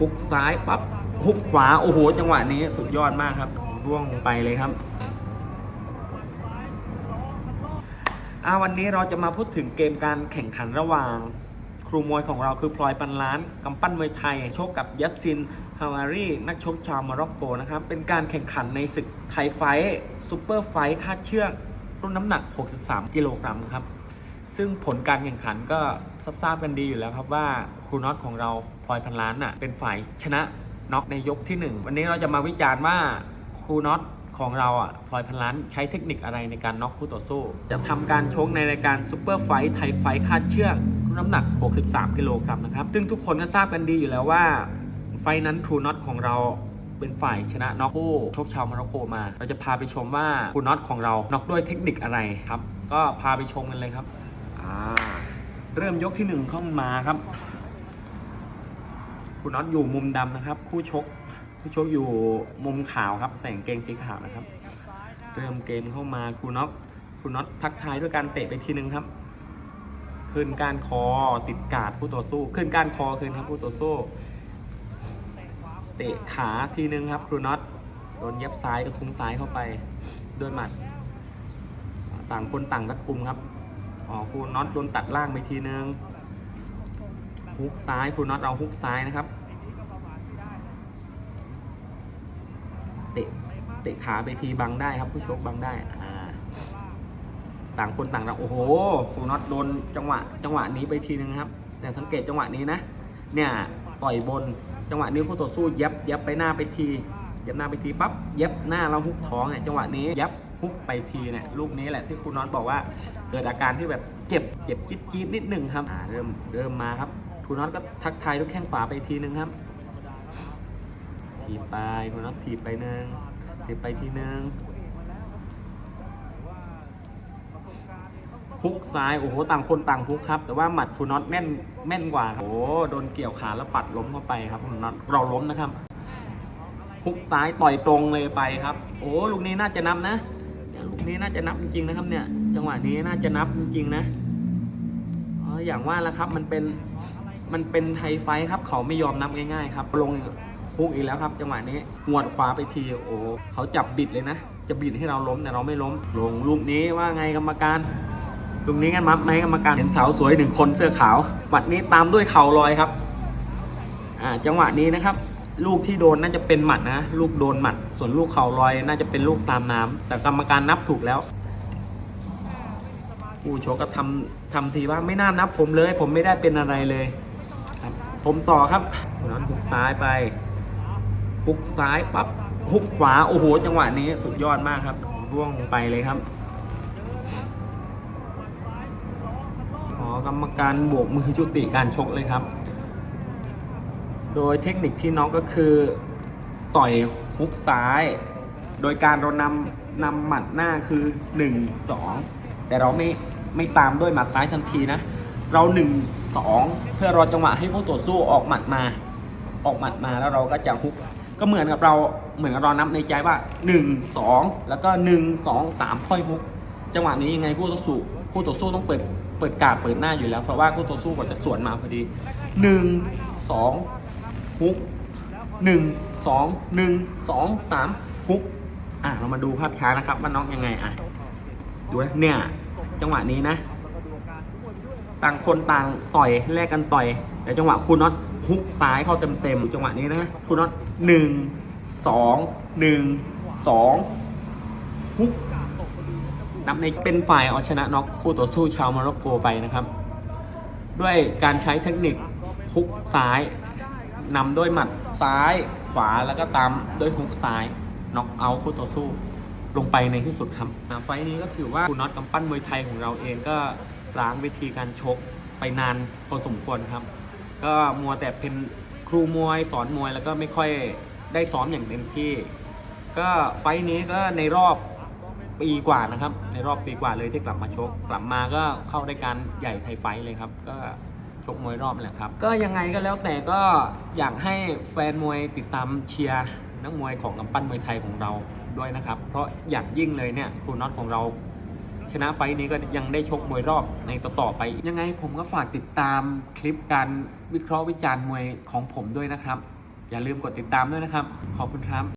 ฮุกซ้ายปั๊บฮุกขวาโอ้โห จังหวะนี้สุดยอดมากครับร่วงไปเลยครับอาวันนี้เราจะมาพูดถึงเกมการแข่งขันระหว่าง ครูมวยของเราคือพลอยปันล้านกำปั้นมวยไทยชกกับยัสซินฮาวารีนักชกชาวโมร็อกโกนะครับ เป็นการแข่งขันในศึกไทยไฟท์ซูเปอร์ไฟท์คาดเชือกรุ่นน้ำหนัก 63 กิโลกรัมครับ ซึ่งผลการแข่งขันก็ทราบกันดีอยู่แล้วครับว่าครูน็อตของเราพลอยพันล้านน่ะเป็นฝ่ายชนะน็อกในยกที่ 1 วันนี้เราจะมาวิจารณ์ว่าครูน็อตของเราอะพลอยพันล้านใช้เทคนิคอะไรในการน็อกคู่ต่อสู้ จะทำการชกในรายการซูเปอร์ไฟท์ไทยไฟท์คาดเชือกนน้ำหนัก 63 กิโลกรัมนะครับ ซึ่งทุกคนก็ทราบกันดีอยู่แล้วว่า ไฟนั้นครูน็อตของเราเป็นฝ่ายชนะน็อกคู่ชกชาวโมร็อกโกมา เราจะพาไปชมว่าครูน็อตของเราน็อกด้วยเทคนิคอะไรครับ ก็พาไปชมกันเลยครับ อ่าเริ่มยกที่หนึ่งเข้ามาครับ คุณน็อตอยู่มุมดำนะครับ คู่ชกคู่ชกอยู่มุมขาวครับใส่กางเกงสีขาวนะครับ เริ่มเกมเข้ามาคุณน็อตคุณน็อตทักทายด้วยการเตะไปทีนึงครับ ขึ้นการคอติดกาดผู้ต่อสู้ ขึ้นการคอขึ้นครับผู้ต่อสู้ เตะขาทีนึงครับครูน็อตโดนเย็บซ้ายกระทุ้งซ้ายเข้าไปด้วยหมัด ต่างคนต่างรัดกุมครับ อ๋อครูน็อตโดนตัดล่างไปทีนึงฮุกซ้ายครูน็อตเอาฮุกซ้ายนะครับ เตะเตะขาไปทีบังได้ครับผู้ชกบังได้อ่าต่างคนต่างเราโอ้โหครูน็อตโดนจังหวะ จังหวะนี้ไปทีนึงครับแต่สังเกตจังหวะนี้นะ เนี่ยต่อยบนจังหวะนี้คู่ต่อสู้เย็บเย็บไปหน้าไปทีเย็บหน้าไปทีปั๊บเย็บหน้าแล้วฮุกท้องเนี่ยจังหวะนี้เย็บ ฮุกไปทีเนี่ยลูกนี้แหละที่ครูน็อตบอกว่า เกิดอาการที่แบบเจ็บเจ็บจี๊ดจี๊ดนิดหนึ่งครับอ่าเริ่มเริ่มมาครับครูน็อตก็ทักทายลูกแข้งขวาไปทีหนึ่งครับถีบไปครูน็อตถีบไปหนึ่งถีบไปทีหนึ่งฮุกซ้ายโอ้โหต่างคนต่างฮุกครับ แต่ว่าหมัดครูน็อตแม่นแม่นกว่าครับโอ้โหโดนเกี่ยวขาแล้วปัดล้มเข้าไปครับครูน็อตเราล้มนะครับฮุกซ้ายต่อยตรงเลยไปครับ โอ้ลูกนี้น่าจะนับนะ นี้น่าจะนับจริงๆนะครับเนี่ย จังหวะนี้น่าจะนับจริงๆนะอ๋ออย่างว่าแล้วครับมันเป็นมันเป็นไทยไฟครับ เขาไม่ยอมนับง่ายๆครับ ลงพุกอีกแล้วครับ จังหวะนี้หวดขวาไปทีโอ้เขาจับบิดเลยนะ จะบิดให้เราล้มแต่เราไม่ล้ม ลงลูกนี้ว่าไงกรรมการลูกนี้กันมับไหมกรรมการเห็นสาวสวยหนึ่งคนเสื้อขาวบัดนี้ตามด้วยเข่าลอยครับ อ่าจังหวะนี้นะครับ ลูกที่โดนน่าจะเป็นหมัดนะ ลูกโดนหมัด ส่วนลูกเข่าลอยน่าจะเป็นลูกตามน้ำแต่กรรมการนับถูกแล้วผู้ชกก็ทำทำทีว่าไม่น่านับผมเลย ผมไม่ได้เป็นอะไรเลยครับ ผมต่อครับนั้นหุกซ้ายไปฮุกซ้ายปั๊บฮุกขวาโอ้โห จังหวะนี้สุดยอดมากครับร่วงลงไปเลยครับขอกรรมการบวกมือจุติการชกเลยครับ โดยเทคนิคที่น้องก็คือต่อยฮุกซ้าย โดยการเรานำนำหมัดหน้าคือ 1 2 แต่เราไม่ไม่ตามด้วยหมัดซ้ายทันทีนะ เรา 1 2 เพื่อรอจังหวะให้ผู้ต่อสู้ออกหมัดมา ออกหมัดมาแล้วเราก็จะฮุก ก็เหมือนกับเราเหมือนกับเรานับในใจว่า 1 2 แล้วก็ 1 2 3ค่อยฮุก จังหวะนี้ยังไงคู่ต่อสู้คู่ต่อสู้ต้องเปิดเปิดกาดเปิดหน้าอยู่แล้วเพราะว่าคู่ต่อสู้กว่าจะสวนมาพอดี 1 2 ฮุก1 2 1 2 3ฮุกอะเรามาดูภาพช้านะครับว่าน้องยังไงอะดูนะเนี่ย จังหวะนี้นะ ต่างคนต่างต่อยแลกกันต่อย แต่จังหวะคุณน็อตฮุกซ้ายเข้าเต็มๆจังหวะนี้นะคุณน็อตหนึ่งสองหนึ่งสองฮุกนับในเป็นฝ่ายเอาชนะน็อกคู่ต่อสู้ชาวโมร็อกโกไปนะครับ ด้วยการใช้เทคนิคฮุกซ้าย นำด้วยหมัดซ้ายขวาแล้วก็ตามด้วยฮุกซ้ายน็อกเอาท์คู่ต่อสู้ ลงไปในที่สุดครับไฟนี้ก็ถือว่าคุณน็อตกำปั้นมวยไทยของเราเองก็ล้างวิธีการชกไปนานพอสมควรครับ ก็มัวแต่เป็นครูมวยสอนมวยแล้วก็ไม่ค่อยได้ซ้อมอย่างเต็มที่ ก็ไฟนี้ก็ในรอบปีกว่านะครับ ในรอบปีกว่าเลยที่กลับมาชก กลับมาก็เข้ารายการใหญ่ไทยไฟเลยครับ ก็ ชกมวยรอบนี่แหละครับ ก็ยังไงก็แล้วแต่ก็อยากให้แฟนมวยติดตามเชียร์นักมวยของกำปั้นมวยไทยของเราด้วยนะครับ เพราะอย่างยิ่งเลยเนี่ยครูน็อตของเราชนะไฟนี้ก็ยังได้ชกมวยรอบในต่อๆไป ยังไงผมก็ฝากติดตามคลิปการวิเคราะห์วิจารณ์มวยของผมด้วยนะครับ อย่าลืมกดติดตามด้วยนะครับ ขอบคุณครับ